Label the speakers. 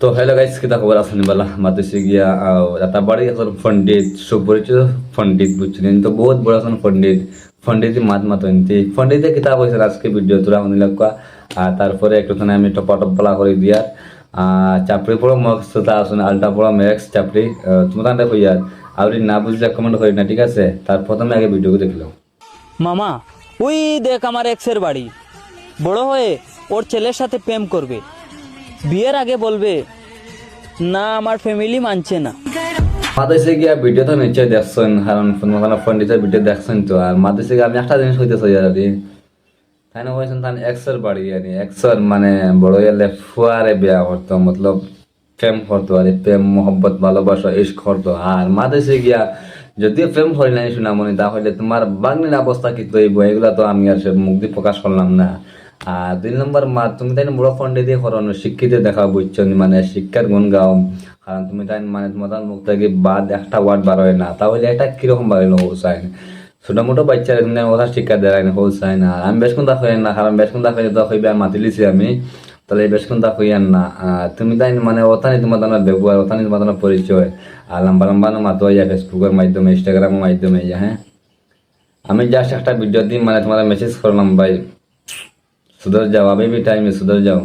Speaker 1: তো hello guys কিতা খবর আসনি বালা মাতুসি গিয়া রাতা বাড়ি এখন পণ্ডিত সুপরিচিত পণ্ডিত বুঝছেন তো বহুত বড় এখন পণ্ডিত পণ্ডিত মাত মাতন্তি পণ্ডিতে কিতা কইছে আজকে ভিডিও তোরা শুনিল আর তারপরে একটু আমি টপা টপ বলা করে দিয়ার চাপড়ি পড়ো মক্স তা আসুন আলটা পড়ো ম্যাক্স চাপড়ি তোমার তান্ডে কইয়ার আর না বুঝলে কমেন্ট করি না ঠিক আছে? তার প্রথমে আগে ভিডিও দেখল
Speaker 2: মামা, ওই দেখ আমার এক্সের বাড়ি। বড় হয়ে, ওর ছেলের সাথে প্রেম করবে। বিয়ের আগে বলবে, না, আমার ফ্যামিলি মানছে না।
Speaker 1: মাদেশে গিয়া ভিডিও তো দেখছেন, কারণ কোনো পণ্ডিতের ভিডিও দেখছেন তো। আর মাদেশে গিয়ে আমি একটা জিনিস আর। তাই না তার এক্সের বাড়ি, আর। এক্সের মানে বড় গেলে ফুয়ারে বিয়া করতো, মতলব প্রেম করতো, আর। প্রেম, মোহব্বত, ভালোবাসা ইস্ক করতো। আর মাদেশে গিয়া যদিও প্রেম করি নাই শুনামনি তাহলে তোমার বাংলার অবস্থা কি তৈব? এগুলা তো আমি আর সে দিয়ে প্রকাশ করলাম না। আর দুই নম্বর মা, তুমি তাই বড় ফন্ডে দিয়ে করো শিক্ষিত দেখা বুঝছ মানে শিক্ষার গুণ গাও। কারণ তুমি তাই মানে তোমার মুখ থেকে বাদ একটা ওয়ার্ড বার হয় না। তাহলে এটা কীরকম বাড়িল হোসাইন ছোট মোটো বাচ্চারা কথা শিক্ষা দেয় না হোসাইন আর আমি বেশ কোনটা হই না, কারণ বেশ কোনটা হয়ে তো হইবে আমি মাতিলিছি আমি। তাহলে বেশ কোনটা হইয়ান না। আর তুমি তাই মানে ওথানি তোমার তোমার ব্যবহার ওথানি তোমার তোমার পরিচয়। আর লম্বা লম্বা না মাতো যায় ফেসবুকের মাধ্যমে ইনস্টাগ্রামের মাধ্যমে হ্যাঁ? আমি জাস্ট একটা ভিডিও দিই মানে তোমার মেসেজ করলাম, ভাই। সুধর যাও আমি বি টাইমে সুধর যাও।